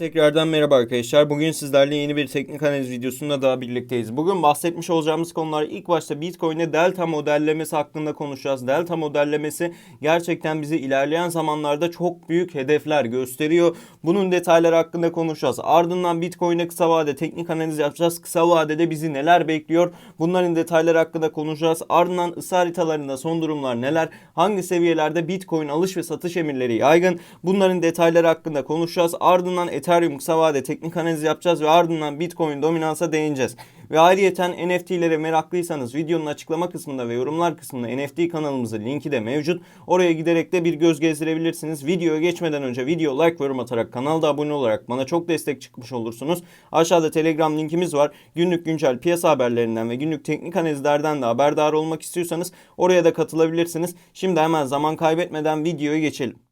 Tekrardan merhaba arkadaşlar. Bugün sizlerle yeni bir teknik analiz videosunda daha birlikteyiz. Bugün bahsetmiş olacağımız konular ilk başta Bitcoin'de delta modellemesi hakkında konuşacağız. Delta modellemesi gerçekten bizi ilerleyen zamanlarda çok büyük hedefler gösteriyor. Bunun detayları hakkında konuşacağız. Ardından Bitcoin'e kısa vade teknik analiz yapacağız. Kısa vadede bizi neler bekliyor? Bunların detayları hakkında konuşacağız. Ardından ısı haritalarında son durumlar neler? Hangi seviyelerde Bitcoin alış ve satış emirleri yaygın? Bunların detayları hakkında konuşacağız. Ardından Ethereum kısa vade teknik analiz yapacağız ve ardından Bitcoin dominansa değineceğiz. Ve ayrıyeten NFT'lere meraklıysanız videonun açıklama kısmında ve yorumlar kısmında NFT kanalımızın linki de mevcut. Oraya giderek de bir göz gezdirebilirsiniz. Videoya geçmeden önce video like ve yorum atarak kanalda abone olarak bana çok destek çıkmış olursunuz. Aşağıda Telegram linkimiz var. Günlük güncel piyasa haberlerinden ve günlük teknik analizlerden de haberdar olmak istiyorsanız oraya da katılabilirsiniz. Şimdi hemen zaman kaybetmeden videoya geçelim.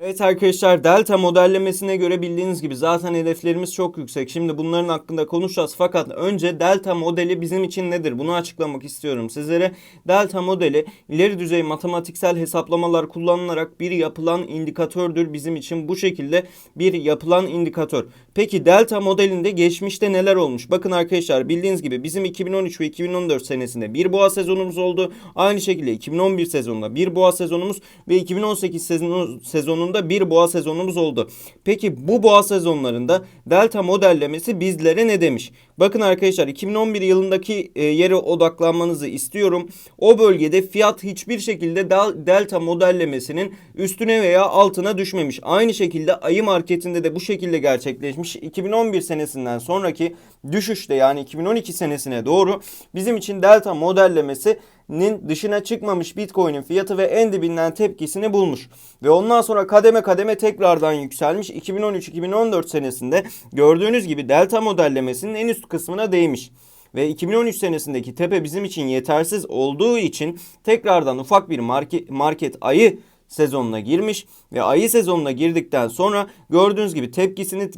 Evet arkadaşlar delta modellemesine göre bildiğiniz gibi zaten hedeflerimiz çok yüksek. Şimdi bunların hakkında konuşacağız fakat önce delta modeli bizim için nedir? Bunu açıklamak istiyorum sizlere. Delta modeli ileri düzey matematiksel hesaplamalar kullanılarak bir yapılan indikatördür bizim için bu şekilde bir yapılan indikatör. Peki delta modelinde geçmişte neler olmuş? Bakın arkadaşlar bildiğiniz gibi bizim 2013 ve 2014 senesinde bir boğa sezonumuz oldu. Aynı şekilde 2011 sezonunda bir boğa sezonumuz ve 2018 sezonu, sezonunda bir boğa sezonumuz oldu. Peki bu boğa sezonlarında delta modellemesi bizlere ne demiş? Bakın arkadaşlar 2011 yılındaki e, yere odaklanmanızı istiyorum. O bölgede fiyat hiçbir şekilde del, delta modellemesinin üstüne veya altına düşmemiş. Aynı şekilde ayı marketinde de bu şekilde gerçekleşmiş. 2011 senesinden sonraki düşüşte yani 2012 senesine doğru bizim için delta modellemesi nin dışına çıkmamış Bitcoin'in fiyatı ve en dibinden tepkisini bulmuş. Ve ondan sonra kademe kademe tekrardan yükselmiş. 2013-2014 senesinde gördüğünüz gibi delta modellemesinin en üst kısmına değmiş. Ve 2013 senesindeki tepe bizim için yetersiz olduğu için tekrardan ufak bir market, market ayı sezonuna girmiş ve ayı sezonuna girdikten sonra gördüğünüz gibi tepkisini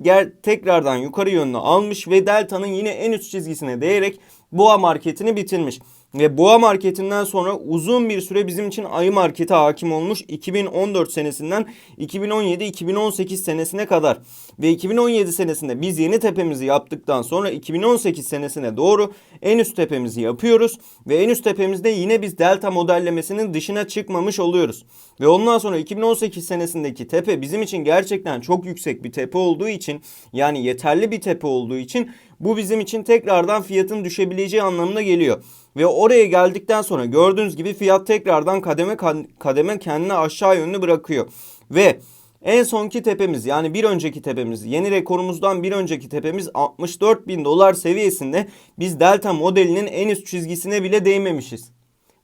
tekrardan yukarı yönlü almış ve delta'nın yine en üst çizgisine değerek boğa marketini bitirmiş. Ve boğa marketinden sonra uzun bir süre bizim için ayı markete hakim olmuş 2014 senesinden 2017-2018 senesine kadar. Ve 2017 senesinde biz yeni tepemizi yaptıktan sonra 2018 senesine doğru en üst tepemizi yapıyoruz. Ve en üst tepemizde yine biz delta modellemesinin dışına çıkmamış oluyoruz. Ve ondan sonra 2018 senesindeki tepe bizim için gerçekten çok yüksek bir tepe olduğu için yani yeterli bir tepe olduğu için bu bizim için tekrardan fiyatın düşebileceği anlamına geliyor. Ve oraya geldikten sonra gördüğünüz gibi fiyat tekrardan kademe kademe kendini aşağı yönlü bırakıyor. Ve en sonki tepemiz yani bir önceki tepemiz yeni rekorumuzdan bir önceki tepemiz 64 bin dolar seviyesinde biz delta modelinin en üst çizgisine bile değmemişiz.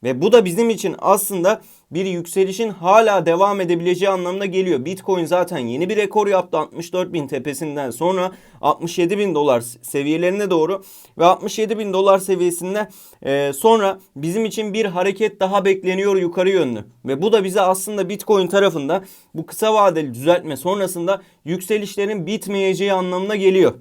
Ve bu da bizim için aslında bir yükselişin hala devam edebileceği anlamına geliyor. Bitcoin zaten yeni bir rekor yaptı 64 bin tepesinden sonra 67 bin dolar seviyelerine doğru ve 67 bin dolar seviyesinde e, sonra bizim için bir hareket daha bekleniyor yukarı yönlü. Ve bu da bize aslında Bitcoin tarafında bu kısa vadeli düzeltme sonrasında yükselişlerin bitmeyeceği anlamına geliyor.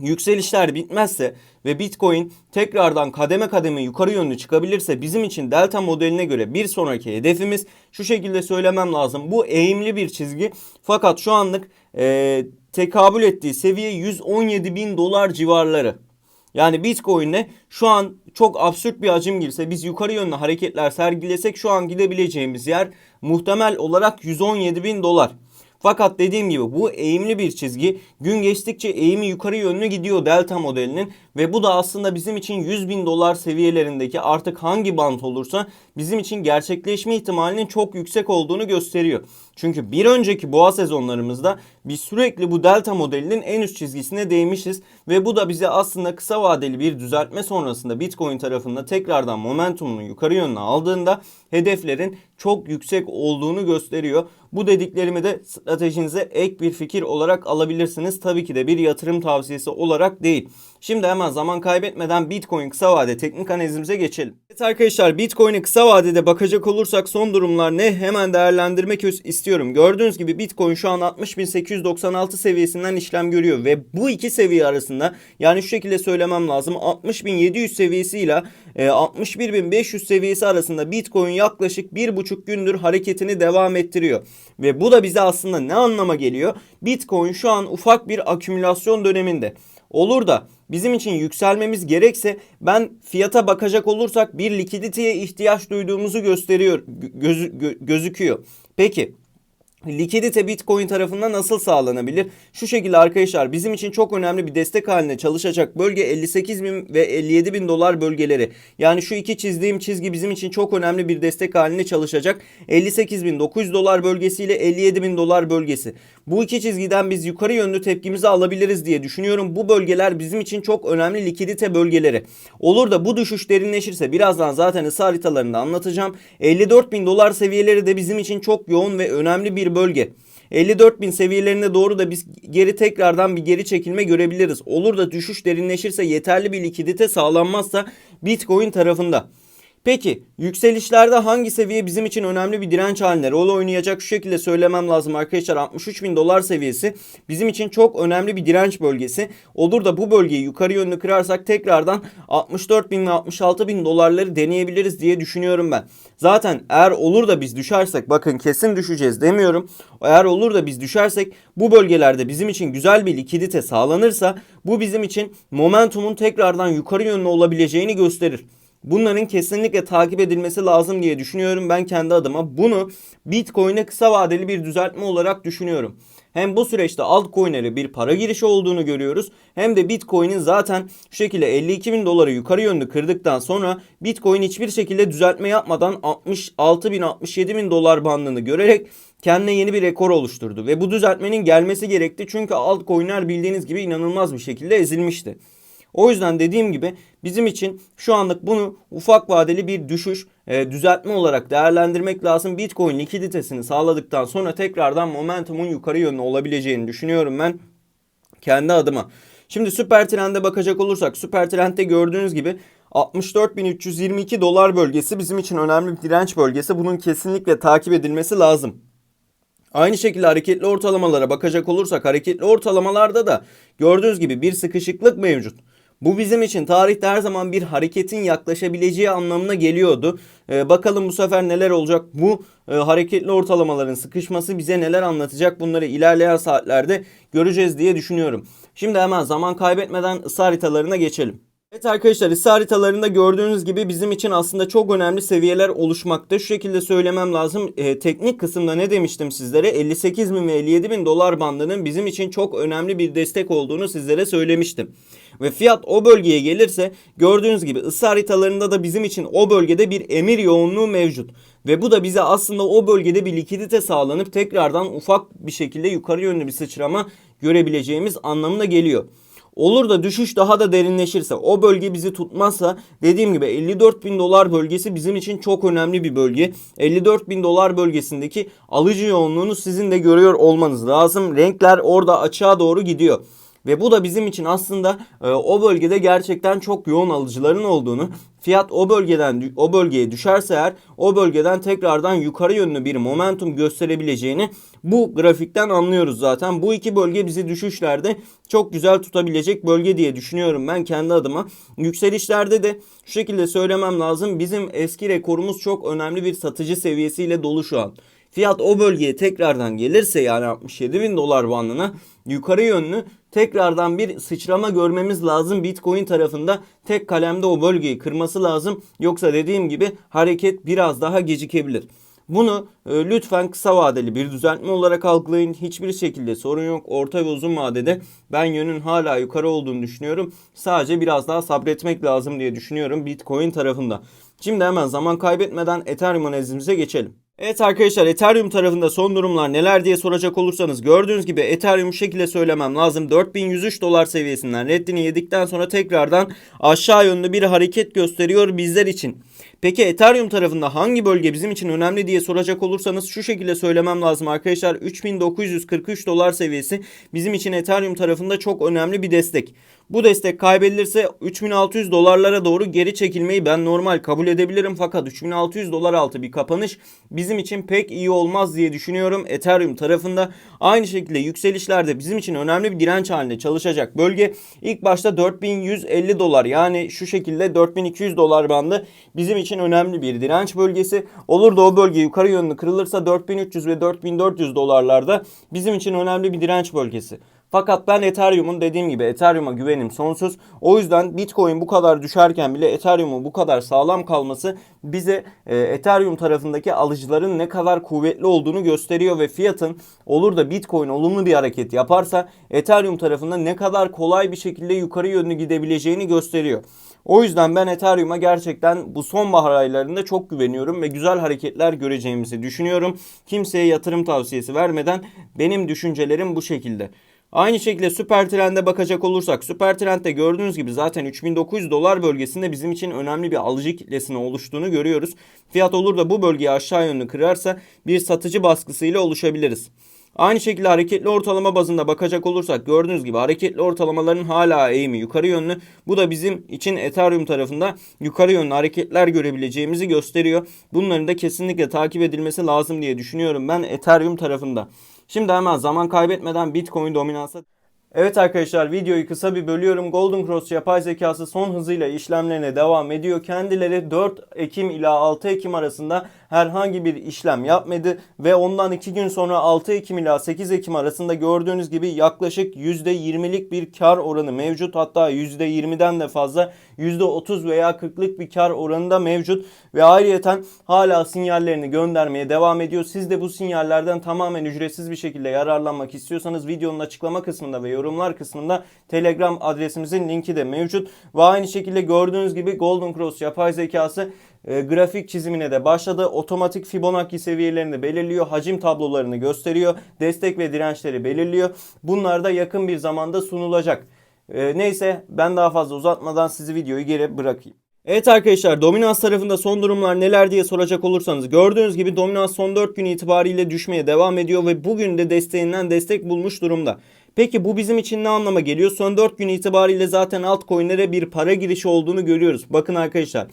Yükselişler bitmezse ve Bitcoin tekrardan kademe kademe yukarı yönlü çıkabilirse bizim için delta modeline göre bir sonraki hedefimiz şu şekilde söylemem lazım. Bu eğimli bir çizgi fakat şu anlık e, tekabül ettiği seviye 117 bin dolar civarları. Yani Bitcoin'e şu an çok absürt bir hacim girse biz yukarı yönlü hareketler sergilesek şu an gidebileceğimiz yer muhtemel olarak 117 bin dolar. Fakat dediğim gibi bu eğimli bir çizgi. Gün geçtikçe eğimi yukarı yönlü gidiyor delta modelinin ve bu da aslında bizim için 100 bin dolar seviyelerindeki artık hangi bant olursa bizim için gerçekleşme ihtimalinin çok yüksek olduğunu gösteriyor. Çünkü bir önceki boğa sezonlarımızda biz sürekli bu delta modelinin en üst çizgisine değmişiz ve bu da bize aslında kısa vadeli bir düzeltme sonrasında Bitcoin tarafında tekrardan momentumunu yukarı yönlü aldığında hedeflerin çok yüksek olduğunu gösteriyor. Bu dediklerimi de stratejinize ek bir fikir olarak alabilirsiniz. Tabii ki de bir yatırım tavsiyesi olarak değil. Şimdi hemen zaman kaybetmeden Bitcoin kısa vade teknik analizimize geçelim. Evet arkadaşlar Bitcoin'e kısa vadede bakacak olursak son durumlar ne? Hemen değerlendirmek istiyorum. Gördüğünüz gibi Bitcoin şu an 60.896 seviyesinden işlem görüyor ve bu iki seviye arasında yani şu şekilde söylemem lazım 60.700 seviyesiyle e, 61.500 seviyesi arasında Bitcoin yaklaşık bir buçuk gündür hareketini devam ettiriyor. Ve bu da bize aslında ne anlama geliyor? Bitcoin şu an ufak bir akümülasyon döneminde. Olur da bizim için yükselmemiz gerekse ben fiyata bakacak olursak bir likiditeye ihtiyaç duyduğumuzu gösteriyor gözü, gö, gözüküyor. Peki Likidite Bitcoin tarafından nasıl sağlanabilir? Şu şekilde arkadaşlar bizim için çok önemli bir destek haline çalışacak bölge 58 bin ve 57 bin dolar bölgeleri. Yani şu iki çizdiğim çizgi bizim için çok önemli bir destek haline çalışacak. 58 bin 900 dolar bölgesi ile 57 bin dolar bölgesi. Bu iki çizgiden biz yukarı yönlü tepkimizi alabiliriz diye düşünüyorum. Bu bölgeler bizim için çok önemli likidite bölgeleri. Olur da bu düşüş derinleşirse birazdan zaten ısı haritalarında anlatacağım. 54 bin dolar seviyeleri de bizim için çok yoğun ve önemli bir bölge. 54 bin seviyelerine doğru da biz geri tekrardan bir geri çekilme görebiliriz. Olur da düşüş derinleşirse yeterli bir likidite sağlanmazsa Bitcoin tarafında. Peki yükselişlerde hangi seviye bizim için önemli bir direnç haline rol oynayacak şu şekilde söylemem lazım arkadaşlar 63 bin dolar seviyesi bizim için çok önemli bir direnç bölgesi olur da bu bölgeyi yukarı yönlü kırarsak tekrardan 64 bin ve 66 bin dolarları deneyebiliriz diye düşünüyorum ben. Zaten eğer olur da biz düşersek bakın kesin düşeceğiz demiyorum eğer olur da biz düşersek bu bölgelerde bizim için güzel bir likidite sağlanırsa bu bizim için momentumun tekrardan yukarı yönlü olabileceğini gösterir. Bunların kesinlikle takip edilmesi lazım diye düşünüyorum ben kendi adıma. Bunu Bitcoin'e kısa vadeli bir düzeltme olarak düşünüyorum. Hem bu süreçte altcoin'lere bir para girişi olduğunu görüyoruz. Hem de Bitcoin'in zaten şu şekilde 52 bin doları yukarı yönlü kırdıktan sonra Bitcoin hiçbir şekilde düzeltme yapmadan 66 bin 67 bin dolar bandını görerek kendine yeni bir rekor oluşturdu. Ve bu düzeltmenin gelmesi gerekti çünkü altcoin'ler bildiğiniz gibi inanılmaz bir şekilde ezilmişti. O yüzden dediğim gibi bizim için şu anlık bunu ufak vadeli bir düşüş e, düzeltme olarak değerlendirmek lazım. Bitcoin likiditesini sağladıktan sonra tekrardan momentumun yukarı yönlü olabileceğini düşünüyorum ben kendi adıma. Şimdi süper trende bakacak olursak süper trendde gördüğünüz gibi 64.322 dolar bölgesi bizim için önemli bir direnç bölgesi. Bunun kesinlikle takip edilmesi lazım. Aynı şekilde hareketli ortalamalara bakacak olursak hareketli ortalamalarda da gördüğünüz gibi bir sıkışıklık mevcut. Bu bizim için tarihte her zaman bir hareketin yaklaşabileceği anlamına geliyordu. Ee, bakalım bu sefer neler olacak? Bu e, hareketli ortalamaların sıkışması bize neler anlatacak? Bunları ilerleyen saatlerde göreceğiz diye düşünüyorum. Şimdi hemen zaman kaybetmeden ısı haritalarına geçelim. Evet arkadaşlar ısı haritalarında gördüğünüz gibi bizim için aslında çok önemli seviyeler oluşmakta. Şu şekilde söylemem lazım. E, teknik kısımda ne demiştim sizlere? 58 bin ve 57 bin dolar bandının bizim için çok önemli bir destek olduğunu sizlere söylemiştim. Ve fiyat o bölgeye gelirse gördüğünüz gibi ısı haritalarında da bizim için o bölgede bir emir yoğunluğu mevcut. Ve bu da bize aslında o bölgede bir likidite sağlanıp tekrardan ufak bir şekilde yukarı yönlü bir sıçrama görebileceğimiz anlamına geliyor. Olur da düşüş daha da derinleşirse o bölge bizi tutmazsa dediğim gibi 54 bin dolar bölgesi bizim için çok önemli bir bölge. 54 bin dolar bölgesindeki alıcı yoğunluğunu sizin de görüyor olmanız lazım. Renkler orada açığa doğru gidiyor. Ve bu da bizim için aslında e, o bölgede gerçekten çok yoğun alıcıların olduğunu, fiyat o bölgeden o bölgeye düşerse eğer o bölgeden tekrardan yukarı yönlü bir momentum gösterebileceğini bu grafikten anlıyoruz zaten. Bu iki bölge bizi düşüşlerde çok güzel tutabilecek bölge diye düşünüyorum ben kendi adıma. Yükselişlerde de şu şekilde söylemem lazım. Bizim eski rekorumuz çok önemli bir satıcı seviyesiyle dolu şu an. Fiyat o bölgeye tekrardan gelirse yani 67 bin dolar bandına yukarı yönlü tekrardan bir sıçrama görmemiz lazım. Bitcoin tarafında tek kalemde o bölgeyi kırması lazım. Yoksa dediğim gibi hareket biraz daha gecikebilir. Bunu e, lütfen kısa vadeli bir düzeltme olarak algılayın. Hiçbir şekilde sorun yok. Orta ve uzun vadede ben yönün hala yukarı olduğunu düşünüyorum. Sadece biraz daha sabretmek lazım diye düşünüyorum Bitcoin tarafında. Şimdi hemen zaman kaybetmeden Ethereum analizimize geçelim. Evet arkadaşlar Ethereum tarafında son durumlar neler diye soracak olursanız gördüğünüz gibi Ethereum şu şekilde söylemem lazım. 4103 dolar seviyesinden reddini yedikten sonra tekrardan aşağı yönlü bir hareket gösteriyor bizler için. Peki Ethereum tarafında hangi bölge bizim için önemli diye soracak olursanız şu şekilde söylemem lazım arkadaşlar. 3943 dolar seviyesi bizim için Ethereum tarafında çok önemli bir destek. Bu destek kaybedilirse 3600 dolarlara doğru geri çekilmeyi ben normal kabul edebilirim fakat 3600 dolar altı bir kapanış bizim için pek iyi olmaz diye düşünüyorum Ethereum tarafında. Aynı şekilde yükselişlerde bizim için önemli bir direnç halinde çalışacak bölge ilk başta 4150 dolar yani şu şekilde 4200 dolar bandı bizim için önemli bir direnç bölgesi. Olur da o bölge yukarı yönlü kırılırsa 4300 ve 4400 dolarlarda bizim için önemli bir direnç bölgesi. Fakat ben Ethereum'un dediğim gibi Ethereum'a güvenim sonsuz. O yüzden Bitcoin bu kadar düşerken bile Ethereum'un bu kadar sağlam kalması bize e, Ethereum tarafındaki alıcıların ne kadar kuvvetli olduğunu gösteriyor ve fiyatın olur da Bitcoin olumlu bir hareket yaparsa Ethereum tarafında ne kadar kolay bir şekilde yukarı yönlü gidebileceğini gösteriyor. O yüzden ben Ethereum'a gerçekten bu sonbahar aylarında çok güveniyorum ve güzel hareketler göreceğimizi düşünüyorum. Kimseye yatırım tavsiyesi vermeden benim düşüncelerim bu şekilde. Aynı şekilde süper trende bakacak olursak süper trendde gördüğünüz gibi zaten 3900 dolar bölgesinde bizim için önemli bir alıcı kitlesinin oluştuğunu görüyoruz. Fiyat olur da bu bölgeyi aşağı yönlü kırarsa bir satıcı baskısıyla oluşabiliriz. Aynı şekilde hareketli ortalama bazında bakacak olursak gördüğünüz gibi hareketli ortalamaların hala eğimi yukarı yönlü. Bu da bizim için Ethereum tarafında yukarı yönlü hareketler görebileceğimizi gösteriyor. Bunların da kesinlikle takip edilmesi lazım diye düşünüyorum ben Ethereum tarafında. Şimdi hemen zaman kaybetmeden Bitcoin dominansa Evet arkadaşlar videoyu kısa bir bölüyorum. Golden Cross yapay zekası son hızıyla işlemlerine devam ediyor. Kendileri 4 Ekim ila 6 Ekim arasında herhangi bir işlem yapmadı ve ondan 2 gün sonra 6 Ekim ila 8 Ekim arasında gördüğünüz gibi yaklaşık %20'lik bir kar oranı mevcut. Hatta %20'den de fazla %30 veya 40'lık bir kar oranı da mevcut ve ayrıyeten hala sinyallerini göndermeye devam ediyor. Siz de bu sinyallerden tamamen ücretsiz bir şekilde yararlanmak istiyorsanız videonun açıklama kısmında ve yorumlar kısmında Telegram adresimizin linki de mevcut. Ve aynı şekilde gördüğünüz gibi Golden Cross yapay zekası e, grafik çizimine de başladı. Otomatik Fibonacci seviyelerini belirliyor. Hacim tablolarını gösteriyor. Destek ve dirençleri belirliyor. Bunlar da yakın bir zamanda sunulacak. E, neyse ben daha fazla uzatmadan sizi videoyu geri bırakayım. Evet arkadaşlar dominans tarafında son durumlar neler diye soracak olursanız gördüğünüz gibi dominans son 4 gün itibariyle düşmeye devam ediyor ve bugün de desteğinden destek bulmuş durumda. Peki bu bizim için ne anlama geliyor? Son 4 gün itibariyle zaten altcoin'lere bir para girişi olduğunu görüyoruz. Bakın arkadaşlar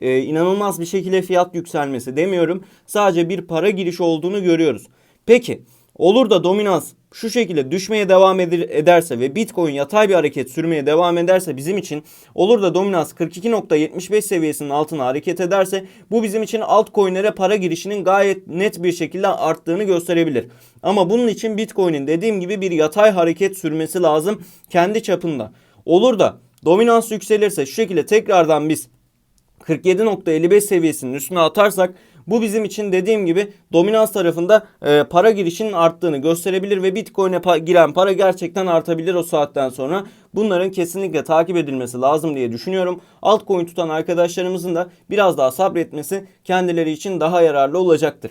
e, inanılmaz bir şekilde fiyat yükselmesi demiyorum. Sadece bir para girişi olduğunu görüyoruz. Peki olur da dominans şu şekilde düşmeye devam ederse ve Bitcoin yatay bir hareket sürmeye devam ederse bizim için olur da dominans 42.75 seviyesinin altına hareket ederse bu bizim için altcoin'lere para girişinin gayet net bir şekilde arttığını gösterebilir. Ama bunun için Bitcoin'in dediğim gibi bir yatay hareket sürmesi lazım kendi çapında. Olur da dominans yükselirse şu şekilde tekrardan biz 47.55 seviyesinin üstüne atarsak bu bizim için dediğim gibi dominans tarafında e, para girişinin arttığını gösterebilir ve Bitcoin'e pa- giren para gerçekten artabilir o saatten sonra. Bunların kesinlikle takip edilmesi lazım diye düşünüyorum. Altcoin tutan arkadaşlarımızın da biraz daha sabretmesi kendileri için daha yararlı olacaktır.